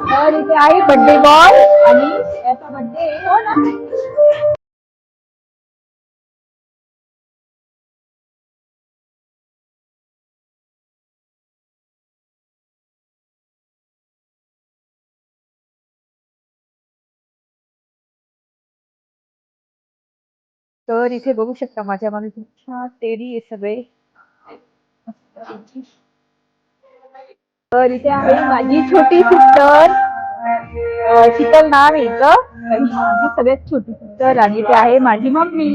तर इथे आहे बर्थडे हो ना? तर इथे बघू शकता माझ्या मागे टेडी आहे सगळे तर इथे आहे माझी छोटी सिस्टर. शीतल नाव आहे सगळ्यात छोटी सिस्टर आणि इथे आहे माझी मम्मी.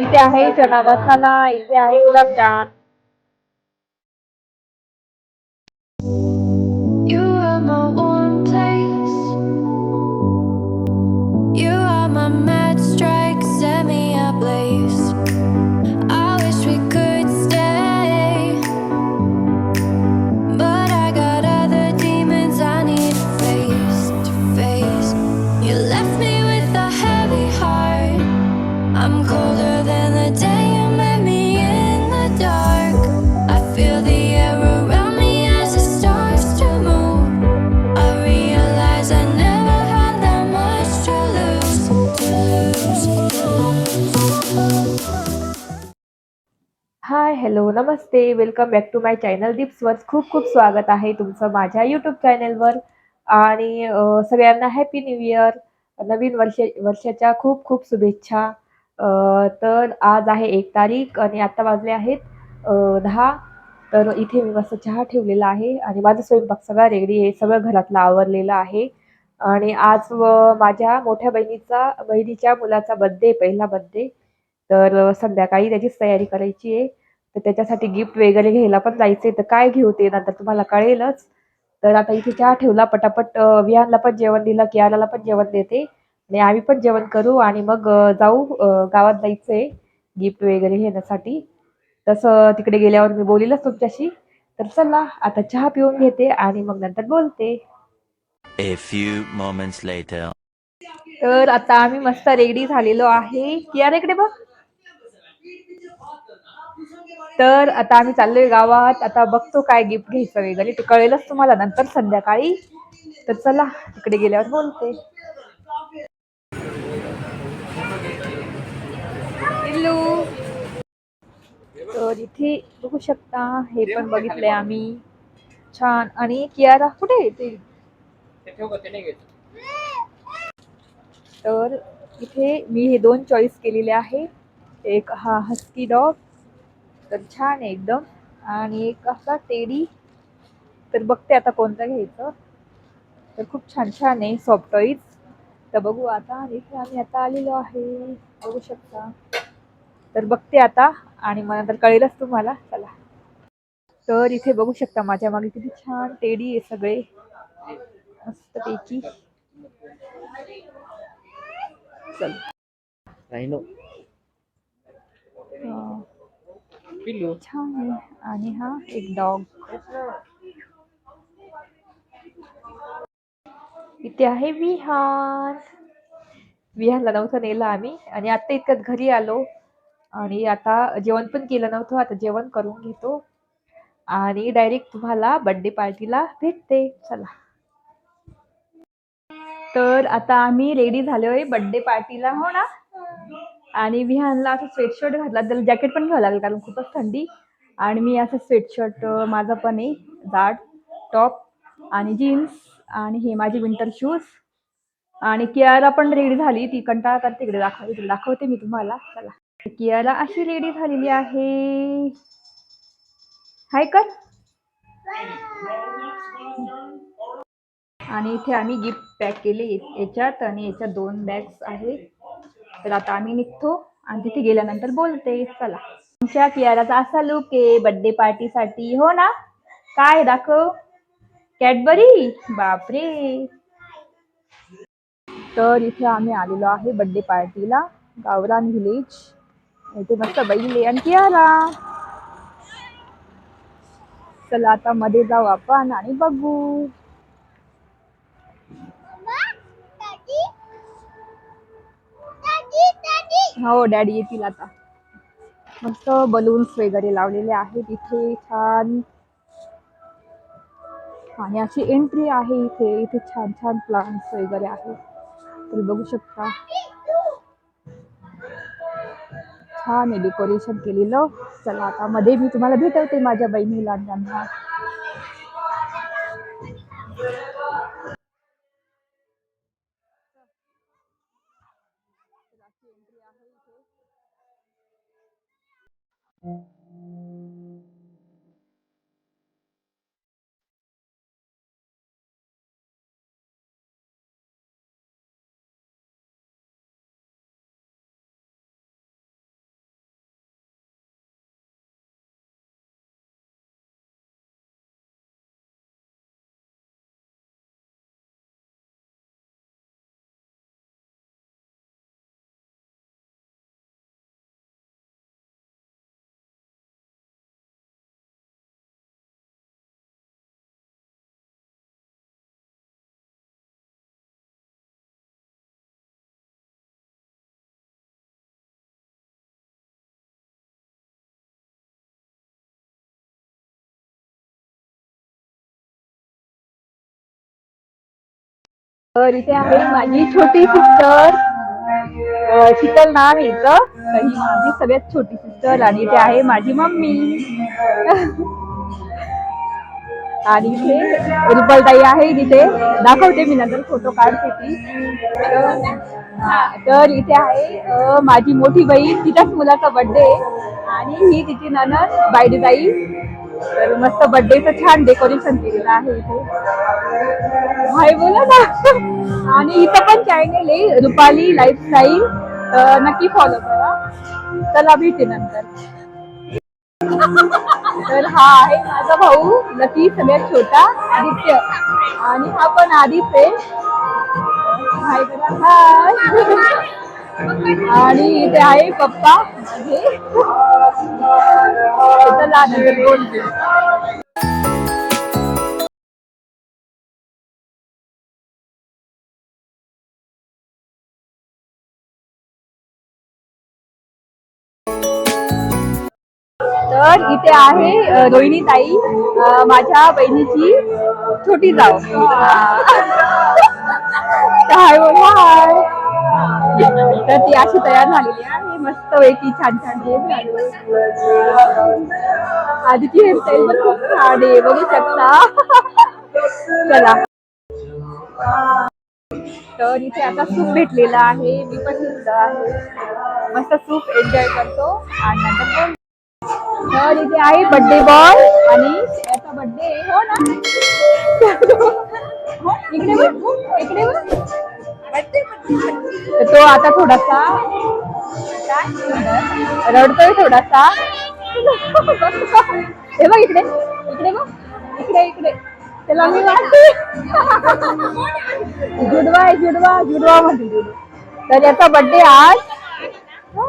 इथे आहे चना मसाला इथे आहे gulab jamun. Namaste welcome back to my channel दिप्सवर खूप खूप स्वागत आहे तुमचं माझ्या यूट्यूब चॅनलवर आणि सगळ्यांना हॅपी न्यू इयर नवीन वर्ष वर्षाच्या खूप खूप शुभेच्छा. तर आज आहे एक तारीख आणि आत्ता वाजले आहेत दहा. तर इथे मी मस्त चहा ठेवलेला आहे आणि माझा स्वयंपाक सगळा रेडी आहे सगळं घरातलं आवरलेलं आहे. आणि आज व माझ्या मोठ्या बहिणीचा बहिणीच्या मुलाचा बड्डे पहिला बड्डे तर संध्याकाळी त्याचीच तयारी करायची आहे. तर त्याच्यासाठी गिफ्ट वगैरे घ्यायला पण जायचंय. तर काय घेऊ ते नंतर तुम्हाला कळेलच. तर आता इथे चहा ठेवला पटापट विहानला पण जेवण दिलं कियाराला पण जेवण देते. आणि आम्ही पण जेवण करू आणि मग जाऊ गावात जायचंय गिफ्ट वगैरे घेण्यासाठी. तसं तिकडे गेल्यावर मी बोलीलच तुमच्याशी. तर चला आता चहा पिऊन घेते आणि मग नंतर बोलते. A few moments later. तर आता आम्ही मस्त रेडी झालेलो आहे. कियारा इकडे बघ. तर आता आम्ही चाललोय गावात. आता बघतो काय गिफ्ट घ्यायचं वगैरे. ते कळेलच तुम्हाला नंतर संध्याकाळी. तर चला तिकडे गेल्यावर बोलते. तर इथे बघू शकता हे पण बघितलंय आम्ही. छान. आणि कियारा कुठे आहे ते? तर इथे मी हे दोन चॉईस केलेले आहे. एक हा हस्की डॉग तर छान आहे एकदम. आणि एक असा टेडी. तर बघते आता कोणता घ्यायचं. तर खूप छान छान आहे सॉफ्ट टॉईज तर बघू आता इथे आम्ही आता आलेलो आहे. बघू शकता. तर बघते आता आणि मला तर कळेलच तुम्हाला. चला. तर इथे बघू शकता माझ्या मागे किती छान टेडी आहे सगळे. मस्तपैकी. चल. पिल्लू. छान आहे. आणि हा एक डॉग. इथे आहे विहान. विहानला नव्हतं नेलं आम्ही. आणि आता इतक्यात घरी आलो. आणि आता जेवण पण केलं नव्हतं. आता जेवण करून घेतो. आणि डायरेक्ट तुम्हाला बर्थडे पार्टीला भेटते. चला. तर आता आम्ही रेडी झालोय बर्थडे पार्टीला हो ना? आणि विहानला असं स्वेटशर्ट घातला. त्याला जॅकेट पण घ्यावं लागेल कारण खूपच थंडी. आणि मी असं स्वेटशर्ट माझं पण आहे जाड टॉप आणि जीन्स आणि हे माझे विंटर शूज आणि कियारा पण रेडी झाली. ती कंटाळा करते तिकडे दाखवते तिकडे दाखवते मी तुम्हाला. चला. कियारा अशी रेडी झालेली आहे. हाय कर. आणि इथे आम्ही गिफ्ट पॅक केले याच्यात आणि याच्यात दोन बॅग्स आहेत. तर आता आम्ही निघतो आणि तिथे गेल्यानंतर बोलते चला. आमच्या कियाराचा असा लुक आहे बर्थडे पार्टीसाठी हो ना? काय दाखव? कॅडबरी बापरे. तर इथे आम्ही आलेलो आहे बर्थडे पार्टीला गावरान व्हिलेज इथे मस्त बैल आणि कियारा. चला आता मध्ये जाऊ आपण आणि बघू. हो डॅडी येतील आता. मस्त बलून्स वगैरे लावलेले आहेत. इथे छान आणि अशी एंट्री आहे इथे. इथे छान छान प्लांट्स वगैरे आहेत. तुम्ही बघू शकता. छान आहे डेकोरेशन केलेलं. चला आता मध्ये मी तुम्हाला भेटवते माझ्या बहिणीला आणि तर इथे आहे माझी छोटी सिस्टर शीतल नाव आहे हिचं. तर ही माझी सगळ्यात छोटी सिस्टर आणि इथे आहे माझी मम्मी. आणि इथे रुपलताई आहे तिथे. दाखवते मी नंतर फोटो काढते ती. हा, तर इथे आहे माझी मोठी बहीण तिच्याच मुलाचा बर्थडे आणि ही तिची ननद बायडीताई. तर मस्त बर्थडेचं छान डेकोरेशन केलेलं आहे इथे. हाय बोला ना. आणि इथं पण चॅनल आहे रुपाली लाईफस्टाईल तर नक्की फॉलो करा. चला भेटे नंतर. तर हा आहे माझा भाऊ नक्की सगळ्यात छोटा आदित्य. आणि हा पण आदित्य आहे. हाय करा हाय. आणि इथे आहे पप्पा माझे. तर इथे आहे रोहिणी ताई माझ्या बहिणीची छोटी जाऊ. हाय हाय. तर ती अशी तयार झालेली आहे. मस्त पैकी छान छान ड्रेस घालून. आधीची हेअरस्टाईल पण खूप छान आहे. बघू शकता. चला. तर इथे आता सूप भेटलेला आहे. मी पण घेतलं आहे. मस्त सूप एन्जॉय करतो. आणि नंतर तर इथे आहे बर्थडे बॉय आणि याचा बर्थडे हो, हो ना? इकडे इकडे तो आता थोडासा रडतोय थोडासा. हे बघ इकडे इकडे बघ. इकडे इकडे. त्याला मी वाटते जुडवा आहे जुडवा जुडवा म्हणते तर याचा बर्थडे आज. हो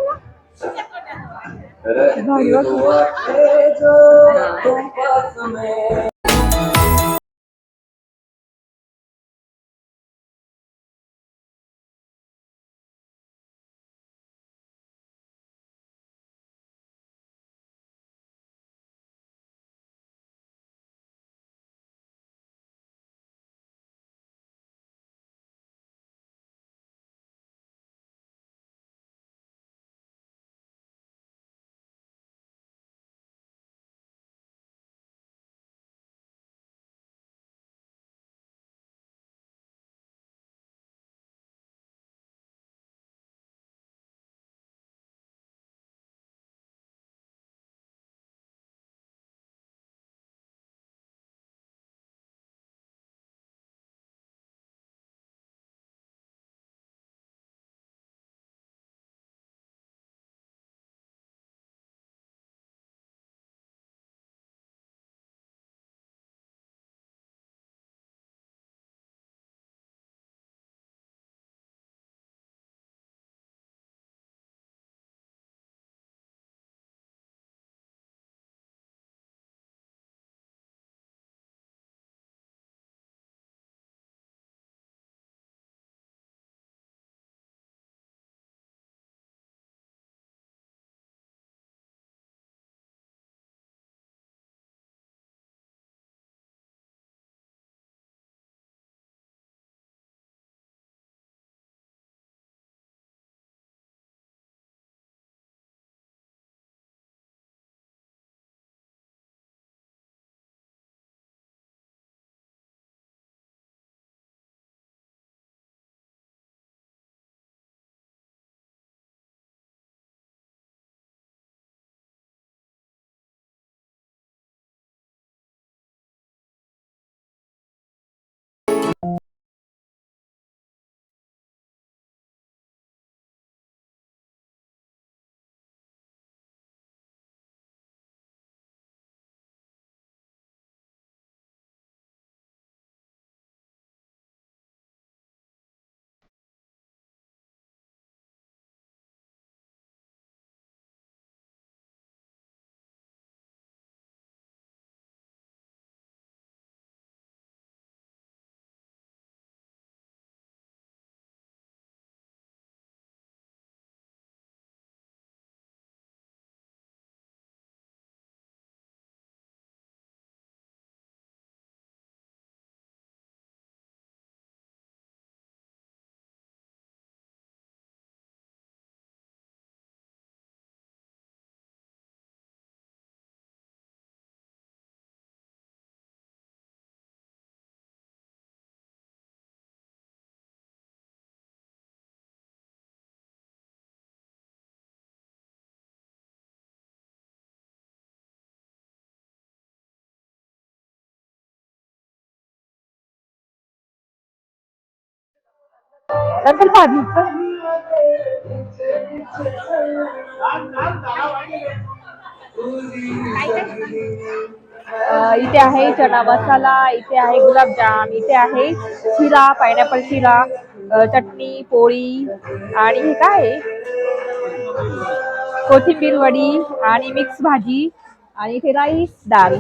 नंतर भाजीचं इथे आहे चना मसाला इथे आहे गुलाबजाम इथे आहे शिरा पायनॅपल शिरा चटणी पोळी आणि हे काय आहे? कोथिंबीर वडी आणि मिक्स भाजी आणि इथे राईस डाळ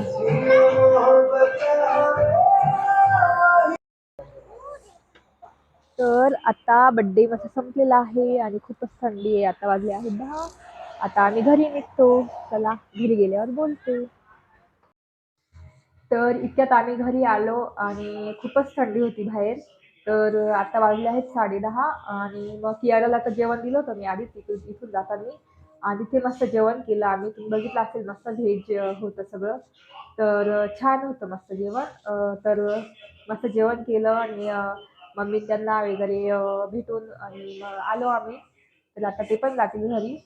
तर आता बड्डे माझा संपलेला आहे आणि खूपच थंडी आहे. आता वाजले आहे दहा. आता आम्ही घरी निघतो. चला घरी गेल्यावर बोलते. तर इतक्यात आम्ही घरी आलो आणि खूपच थंडी होती बाहेर. तर आता वाजले आहेत साडेदहा आणि मग कियाराला तर जेवण दिलं होतं मी आधी. तिथून इथून जाताना. आणि तिथे मस्त जेवण केलं आम्ही. तुम्ही बघितलं असेल मस्त व्हेज होतं सगळं. तर छान होतं मस्त जेवण. तर मस्त जेवण केलं आणि मम्मी त्यांना वगैरे भेटून आणि मग आलो आम्ही. तर आता ते पण जातील घरी.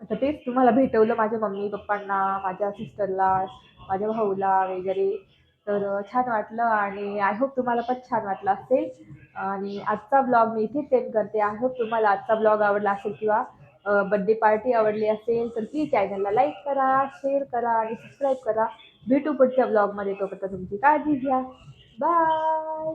आता तेच तुम्हाला भेटवलं माझ्या मम्मी पप्पांना माझ्या सिस्टरला माझ्या भाऊला वगैरे. तर छान वाटलं आणि आय होप तुम्हाला पण छान वाटलं असेल. आणि आजचा ब्लॉग मी इथेच सेंड करते. आय होप तुम्हाला आजचा ब्लॉग आवडला असेल किंवा बड्डे पार्टी आवडली असेल तर प्लीज चॅनलला लाईक करा शेअर करा आणि सबस्क्राईब करा. भेटू पुढच्या ब्लॉगमध्ये तोपर्यंत तुमची काळजी घ्या. बाय